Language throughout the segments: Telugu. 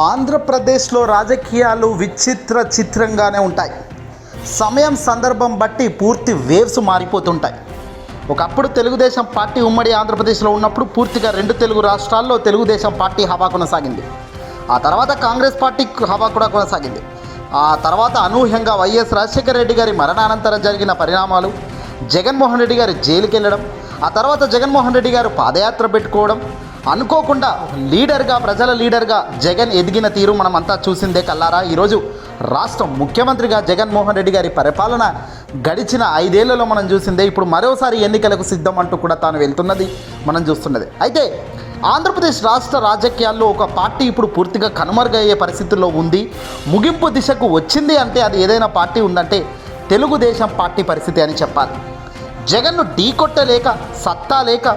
ఆంధ్రప్రదేశ్లో రాజకీయాలు విచిత్ర చిత్రంగానే ఉంటాయి. సమయం సందర్భం బట్టి పూర్తి వేవ్స్ మారిపోతుంటాయి. ఒకప్పుడు తెలుగుదేశం పార్టీ ఉమ్మడి ఆంధ్రప్రదేశ్లో ఉన్నప్పుడు పూర్తిగా రెండు తెలుగు రాష్ట్రాల్లో తెలుగుదేశం పార్టీ హవా కొనసాగింది. ఆ తర్వాత కాంగ్రెస్ పార్టీ హవా కూడా కొనసాగింది. ఆ తర్వాత అనూహ్యంగా వైఎస్ రాజశేఖర రెడ్డి గారి మరణానంతరం జరిగిన పరిణామాలు జగన్మోహన్ రెడ్డి గారు జైలుకెళ్ళడం ఆ తర్వాత జగన్మోహన్ రెడ్డి గారు పాదయాత్ర పెట్టుకోవడం అనుకోకుండా లీడర్గా ప్రజల లీడర్గా జగన్ ఎదిగిన తీరు మనం అంతా చూసిందే కల్లారా? ఈరోజు రాష్ట్రం ముఖ్యమంత్రిగా జగన్మోహన్ రెడ్డి గారి పరిపాలన గడిచిన ఐదేళ్ళలో మనం చూసిందే. ఇప్పుడు మరోసారి ఎన్నికలకు సిద్ధం అంటూ కూడా తాను వెళ్తున్నది మనం చూస్తున్నది. అయితే ఆంధ్రప్రదేశ్ రాష్ట్ర రాజకీయాల్లో ఒక పార్టీ ఇప్పుడు పూర్తిగా కనుమరుగయ్యే పరిస్థితుల్లో ఉంది. ముగింపు దిశకు వచ్చింది అంటే అది ఏదైనా పార్టీ ఉందంటే తెలుగుదేశం పార్టీ పరిస్థితి అని చెప్పాలి. జగన్ను ఢీకొట్టలేక సత్తా లేక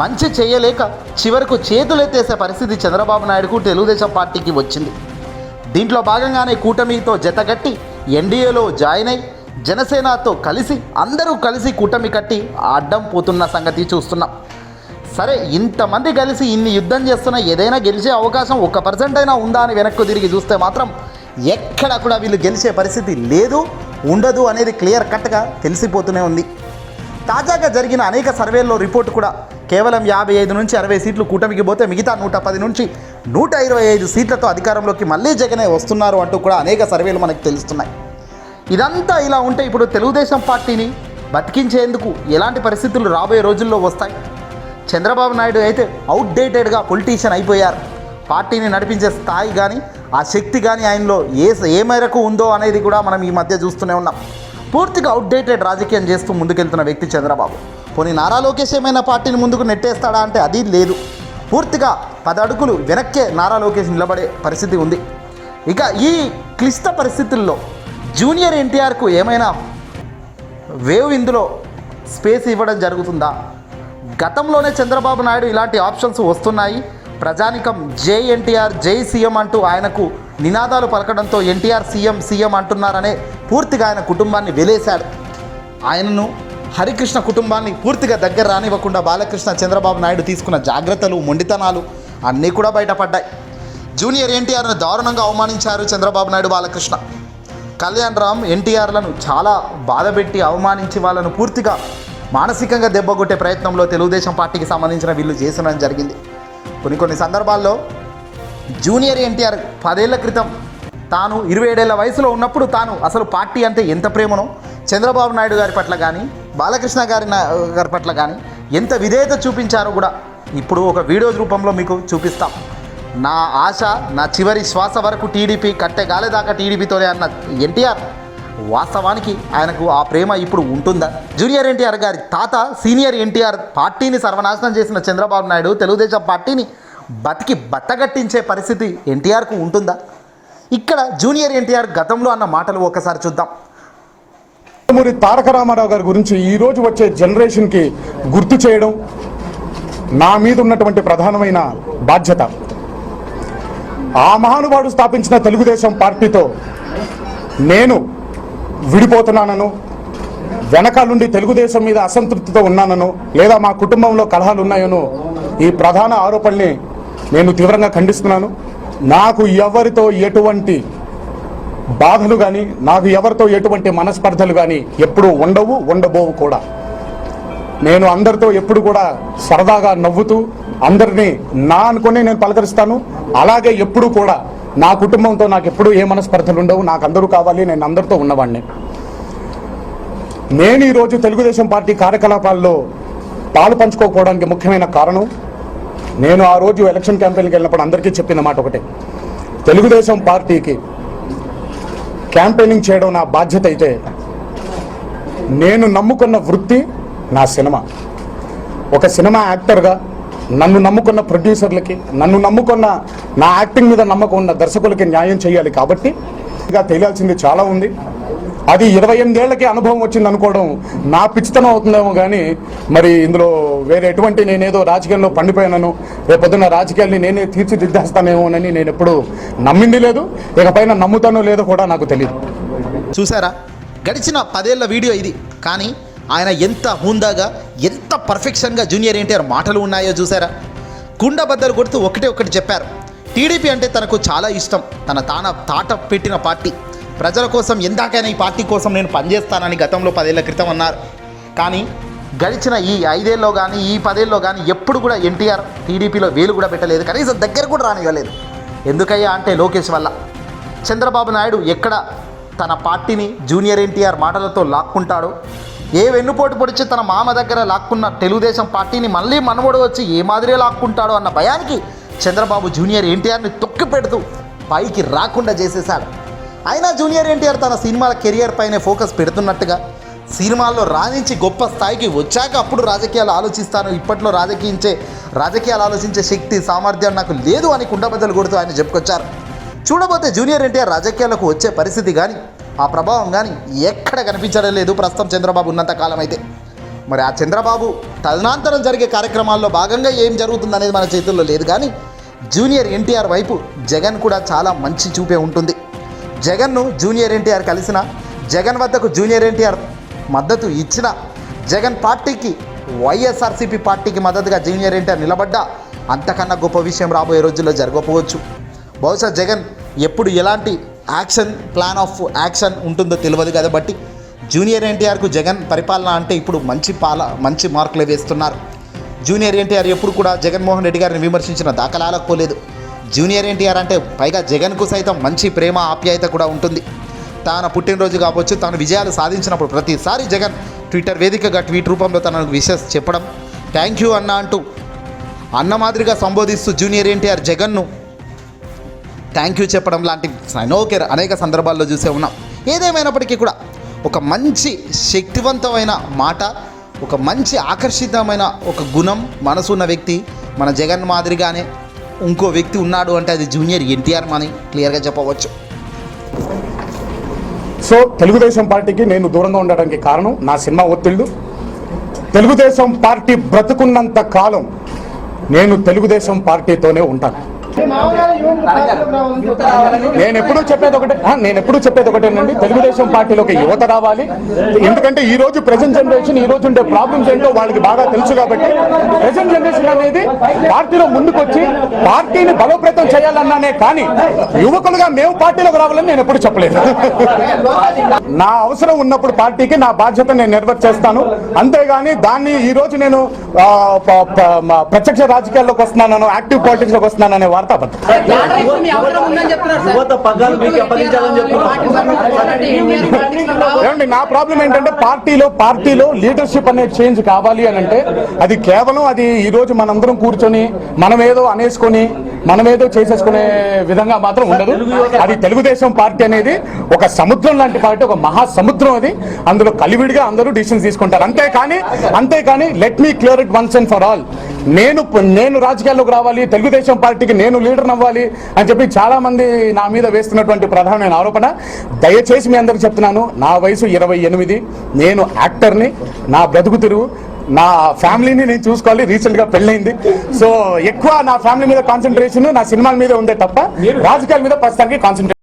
మంచి చేయలేక చివరకు చేతులెత్తేసే పరిస్థితి చంద్రబాబు నాయుడుకు తెలుగుదేశం పార్టీకి వచ్చింది. దీంట్లో భాగంగానే కూటమితో జతగట్టి ఎన్డీఏలో జాయిన్ అయి జనసేనతో కలిసి అందరూ కలిసి కూటమి కట్టి అడ్డం పోతున్న సంగతి చూస్తున్నాం. సరే ఇంతమంది కలిసి ఇన్ని యుద్ధం చేస్తున్న ఏదైనా గెలిచే అవకాశం ఒక పర్సెంట్ అయినా ఉందా అని వెనక్కు తిరిగి చూస్తే మాత్రం ఎక్కడ కూడా వీళ్ళు గెలిచే పరిస్థితి లేదు ఉండదు అనేది క్లియర్ కట్గా తెలిసిపోతూనే ఉంది. తాజాగా జరిగిన అనేక సర్వేల్లో రిపోర్ట్ కూడా కేవలం యాభై ఐదు నుంచి అరవై సీట్లు కూటమికి పోతే మిగతా నూట పది నుంచి నూట ఇరవై ఐదు సీట్లతో అధికారంలోకి మళ్ళీ జగనే వస్తున్నారు అంటూ కూడా అనేక సర్వేలు మనకు తెలుస్తున్నాయి. ఇదంతా ఇలా ఉంటే ఇప్పుడు తెలుగుదేశం పార్టీని బతికించేందుకు ఎలాంటి పరిస్థితులు రాబోయే రోజుల్లో వస్తాయి? చంద్రబాబు నాయుడు అయితే అవుట్డేటెడ్గా పొలిటీషియన్ అయిపోయారు. పార్టీని నడిపించే స్థాయి కానీ ఆ శక్తి కానీ ఆయనలో ఏ ఏ మేరకు ఉందో అనేది కూడా మనం ఈ మధ్య చూస్తూనే ఉన్నాం. పూర్తిగా అవుట్డేటెడ్ రాజకీయం చేస్తూ ముందుకెళ్తున్న వ్యక్తి చంద్రబాబు. పోనీ నారా లోకేష్ ఏమైనా పార్టీని ముందుకు నెట్టేస్తాడా అంటే అది లేదు. పూర్తిగా పదడుగులు వెనక్కే నారా లోకేష్ నిలబడే పరిస్థితి ఉంది. ఇక ఈ క్లిష్ట పరిస్థితుల్లో జూనియర్ ఎన్టీఆర్కు ఏమైనా వేవ్ ఇందులో స్పేస్ ఇవ్వడం జరుగుతుందా? గతంలోనే చంద్రబాబు నాయుడు ఇలాంటి ఆప్షన్స్ వస్తున్నాయి. ప్రజానికం జై ఎన్టీఆర్ జై సీఎం అంటూ ఆయనకు నినాదాలు పలకడంతో ఎన్టీఆర్ సీఎం సీఎం అంటున్నారనే పూర్తిగా ఆయన కుటుంబాన్ని వెలేశాడు. ఆయనను హరికృష్ణ కుటుంబాన్ని పూర్తిగా దగ్గర రానివ్వకుండా బాలకృష్ణ చంద్రబాబు నాయుడు తీసుకున్న జాగ్రత్తలు మొండితనాలు అన్నీ కూడా బయటపడ్డాయి. జూనియర్ ఎన్టీఆర్ను దారుణంగా అవమానించారు చంద్రబాబు నాయుడు బాలకృష్ణ. కళ్యాణ్ రామ్ ఎన్టీఆర్లను చాలా బాధపెట్టి అవమానించి వాళ్ళను పూర్తిగా మానసికంగా దెబ్బగొట్టే ప్రయత్నంలో తెలుగుదేశం పార్టీకి సంబంధించిన వీళ్ళు చేసిన జరిగింది. కొన్ని కొన్ని సందర్భాల్లో జూనియర్ ఎన్టీఆర్ పదేళ్ళ క్రితం తాను ఇరవై ఏడేళ్ళ వయసులో ఉన్నప్పుడు తాను అసలు పార్టీ అంటే ఎంత ప్రేమనో చంద్రబాబు నాయుడు గారి పట్ల కానీ బాలకృష్ణ గారి నా- గారి పట్ల కానీ ఎంత విధేయత చూపించారో కూడా ఇప్పుడు ఒక వీడియో రూపంలో మీకు చూపిస్తాం. నా ఆశ నా చివరి శ్వాస వరకు టీడీపీ కట్టే గాలేదాకా టీడీపీతోనే అన్న ఎన్టీఆర్ వాస్తవానికి ఆయనకు ఆ ప్రేమ ఇప్పుడు ఉంటుందా? జూనియర్ ఎన్టీఆర్ గారి తాత సీనియర్ ఎన్టీఆర్ పార్టీని సర్వనాశనం చేసిన చంద్రబాబు నాయుడు తెలుగుదేశం పార్టీని బతికి బట్టగట్టించే పరిస్థితి ఎన్టీఆర్కు ఉంటుందా? ఇక్కడ జూనియర్ ఎన్టీఆర్ గతంలో అన్న మాటలు ఒకసారి చూద్దాం. నందమూరి తారక రామారావు గారి గురించి ఈ రోజు వచ్చే జనరేషన్కి గుర్తు చేయడం నా మీద ఉన్నటువంటి ప్రధానమైన బాధ్యత. ఆ మహానుభావుడు స్థాపించిన తెలుగుదేశం పార్టీతో నేను విడిపోతున్నానను వెనకాలండి తెలుగుదేశం మీద అసంతృప్తితో ఉన్నానను లేదా మా కుటుంబంలో కలహాలు ఉన్నాయను ఈ ప్రధాన ఆరోపణని నేను తీవ్రంగా ఖండిస్తున్నాను. నాకు ఎవరితో ఎటువంటి బాధలు కానీ నాకు ఎవరితో ఎటువంటి మనస్పర్ధలు కానీ ఎప్పుడూ ఉండవు ఉండబోవు కూడా. నేను అందరితో ఎప్పుడు కూడా సరదాగా నవ్వుతూ అందరినీ నా అనుకుని నేను పలకరిస్తాను. అలాగే ఎప్పుడు కూడా నా కుటుంబంతో నాకు ఎప్పుడు ఏ మనస్పర్ధలు ఉండవు నాకు అందరూ కావాలి నేను అందరితో ఉన్నవాడిని నేను ఈరోజు తెలుగుదేశం పార్టీ కార్యకలాపాల్లో పాలు పంచుకోకపోవడానికి ముఖ్యమైన కారణం నేను ఆ రోజు ఎలక్షన్ క్యాంపెయిన్కి వెళ్ళినప్పుడు అందరికీ చెప్పిన మాట ఒకటే. తెలుగుదేశం పార్టీకి క్యాంపెయినింగ్ చేయడం నా బాధ్యత అయితే నేను నమ్ముకున్న వృత్తి నా సినిమా. ఒక సినిమా యాక్టర్గా నన్ను నమ్ముకున్న ప్రొడ్యూసర్లకి నన్ను నమ్ముకున్న నా యాక్టింగ్ మీద నమ్మకం ఉన్న దర్శకులకి న్యాయం చేయాలి కాబట్టి ఇంకా తెలియాల్సింది చాలా ఉంది. అది ఇరవై ఎనిమిదేళ్ళకి అనుభవం వచ్చింది అనుకోవడం నా పిచ్చితనం అవుతుందేమో కానీ మరి ఇందులో వేరే ఎటువంటి నేనేదో రాజకీయంలో పండిపోయాను రేపొద్దున రాజకీయాల్ని నేనే తీర్చిదిద్దేస్తానేమోనని నేను ఎప్పుడు నమ్మింది లేదు. ఇకపైన నమ్ముతానో లేదో కూడా నాకు తెలియదు చూసారా? గడిచిన పదేళ్ళ వీడియో ఇది. కానీ ఆయన ఎంత హుందాగా ఎంత పర్ఫెక్షన్గా జూనియర్ ఎన్టీఆర్ మాటలు ఉన్నాయో చూసారా? కుండబద్దలు కొడుతూ ఒకటే ఒకటి చెప్పారు. టీడీపీ అంటే తనకు చాలా ఇష్టం. తన తాన తాట పెట్టిన పార్టీ. ప్రజల కోసం ఎందాకైనా ఈ పార్టీ కోసం నేను పనిచేస్తానని గతంలో పదేళ్ళ క్రితం అన్నారు. కానీ గడిచిన ఈ ఐదేళ్ళలో కానీ ఈ పదేళ్ళలో కానీ ఎప్పుడు కూడా ఎన్టీఆర్ టీడీపీలో వేలు కూడా పెట్టలేదు. కనీసం దగ్గర కూడా రానివ్వలేదు. ఎందుకయ్యా అంటే లోకేష్ వల్ల. చంద్రబాబు నాయుడు ఎక్కడ తన పార్టీని జూనియర్ ఎన్టీఆర్ మాటలతో లాక్కుంటాడో ఏ వెన్నుపోటు పొడిచి తన మామ దగ్గర లాక్కున్న తెలుగుదేశం పార్టీని మళ్ళీ మనవడు వచ్చి ఏ మాదిరిగా లాక్కుంటాడో అన్న భయానికి చంద్రబాబు జూనియర్ ఎన్టీఆర్ని తొక్కి పెడుతూ పైకి రాకుండా చేసేశాడు. అయినా జూనియర్ ఎన్టీఆర్ తన సినిమాల కెరియర్ పైనే ఫోకస్ పెడుతున్నట్టుగా సినిమాల్లో రాణించి గొప్ప స్థాయికి వచ్చాక అప్పుడు రాజకీయాలు ఆలోచిస్తాను. ఇప్పట్లో రాజకీయించే రాజకీయాలు ఆలోచించే శక్తి సామర్థ్యం నాకు లేదు అని కుండబద్దలు కొడుతూ ఆయన చెప్పుకొచ్చారు. చూడబోతే జూనియర్ ఎన్టీఆర్ రాజకీయాలకు వచ్చే పరిస్థితి కానీ ఆ ప్రభావం కానీ ఎక్కడ కనిపించడం లేదు ప్రస్తుతం చంద్రబాబు ఉన్నంత కాలం అయితే. మరి ఆ చంద్రబాబు తదనంతరం జరిగే కార్యక్రమాల్లో భాగంగా ఏం జరుగుతుంది అనేది మన చేతుల్లో లేదు కానీ జూనియర్ ఎన్టీఆర్ వైపు జగన్ కూడా చాలా మంచి చూపే ఉంటుంది. జగన్ను జూనియర్ ఎన్టీఆర్ కలిసిన జగన్ వద్దకు జూనియర్ ఎన్టీఆర్ మద్దతు ఇచ్చిన జగన్ పార్టీకి వైఎస్ఆర్సీపీ పార్టీకి మద్దతుగా జూనియర్ ఎన్టీఆర్ నిలబడ్డా అంతకన్నా గొప్ప విషయం రాబోయే రోజుల్లో జరగకపోవచ్చు. బహుశా జగన్ ఎప్పుడు ఎలాంటి యాక్షన్ ప్లాన్ ఆఫ్ యాక్షన్ ఉంటుందో తెలియదు కాబట్టి జూనియర్ ఎన్టీఆర్కు జగన్ పరిపాలన అంటే ఇప్పుడు మంచి పాల మంచి మార్కులే వేస్తున్నారు. జూనియర్ ఎన్టీఆర్ ఎప్పుడు కూడా జగన్మోహన్ రెడ్డి గారిని విమర్శించిన దాఖలాలకు పోలేదు. జూనియర్ ఎన్టీఆర్ అంటే పైగా జగన్కు సైతం మంచి ప్రేమ ఆప్యాయత కూడా ఉంటుంది. తన పుట్టినరోజు కావచ్చు తాను విజయాలు సాధించినప్పుడు ప్రతిసారి జగన్ ట్విట్టర్ వేదికగా ట్వీట్ రూపంలో తనకు విషెస్ చెప్పడం. థ్యాంక్ యూ అన్న అంటూ అన్న మాదిరిగా సంబోధిస్తూ జూనియర్ ఎన్టీఆర్ జగన్ను థ్యాంక్ యూ చెప్పడం లాంటి అనేక అనేక సందర్భాల్లో చూసే ఉన్నాం. ఏదేమైనప్పటికీ కూడా ఒక మంచి శక్తివంతమైన మాట ఒక మంచి ఆకర్షితమైన ఒక గుణం మనసు ఉన్న వ్యక్తి మన జగన్ మాదిరిగానే ఇంకో వ్యక్తి ఉన్నాడు అంటే అది జూనియర్ ఎన్టీఆర్ మని. క్లియర్గా చెప్పవచ్చు. సో తెలుగుదేశం పార్టీకి నేను దూరంగా ఉండడానికి కారణం నా సినిమా ఒత్తిళ్ళు. తెలుగుదేశం పార్టీ బ్రతుకున్నంత కాలం నేను తెలుగుదేశం పార్టీతోనే ఉంటాను. నేను ఎప్పుడూ చెప్పేది ఒకటే నేను ఎప్పుడూ చెప్పేది ఒకటేనండి. తెలుగుదేశం పార్టీలోకి యువత రావాలి. ఎందుకంటే ఈ రోజు ప్రెసెంట్ జనరేషన్ ఈ రోజు ఉండే ప్రాబ్లమ్స్ ఏంటో వాళ్ళకి బాగా తెలుసు కాబట్టి ప్రెసెంట్ జనరేషన్ అనేది పార్టీలో ముందుకొచ్చి పార్టీని బలోపేతం చేయాలన్నానే కానీ యువకులుగా మేము పార్టీలోకి రావాలని నేను ఎప్పుడు చెప్పలేదు. నా అవసరం ఉన్నప్పుడు పార్టీకి నా బాధ్యత నేను నెరవేర్చేస్తాను అంతేగాని దాన్ని ఈ రోజు నేను ప్రత్యక్ష రాజకీయాల్లోకి వస్తున్నాను యాక్టివ్ పాలిటిక్స్లోకి వస్తున్నాను అనే వార్త అబద్ధం. ఏమండి నా ప్రాబ్లం ఏంటంటే పార్టీలో పార్టీలో లీడర్షిప్ అనే చేంజ్ కావాలి అని అంటే అది కేవలం అది ఈ రోజు మనందరం కూర్చొని మనం ఏదో అనేసుకొని మనం ఏదో చేసేసుకునే విధంగా మాత్రం ఉండదు. అది తెలుగుదేశం పార్టీ అనేది ఒక సముద్రం లాంటి పార్టీ ఒక మహా సముద్రం అది. అందులో కలివిడిగా అందరూ డిసిషన్స్ తీసుకుంటారు. అంతేకాని అంతేకాని let me clear it once and for all నేను నేను రాజకీయాల్లోకి రావాలి తెలుగుదేశం పార్టీకి నేను లీడర్ అవ్వాలి అని చెప్పి చాలా మంది నా మీద వేస్తున్నటువంటి ప్రధానమైన ఆరోపణ. దయచేసి మీ అందరికి చెప్తున్నాను నా వయసు ఇరవై ఎనిమిది నేను యాక్టర్ని నా బ్రతుకు తిరుగు నా ఫ్యామిలీని నేను చూసుకోవాలి రీసెంట్గా పెళ్ళైంది సో ఎక్కువ నా ఫ్యామిలీ మీద కాన్సన్ట్రేషన్ నా సినిమాల మీద ఉందే తప్ప రాజకీయాల మీద ప్రస్తుతానికి కాన్సన్ట్రేషన్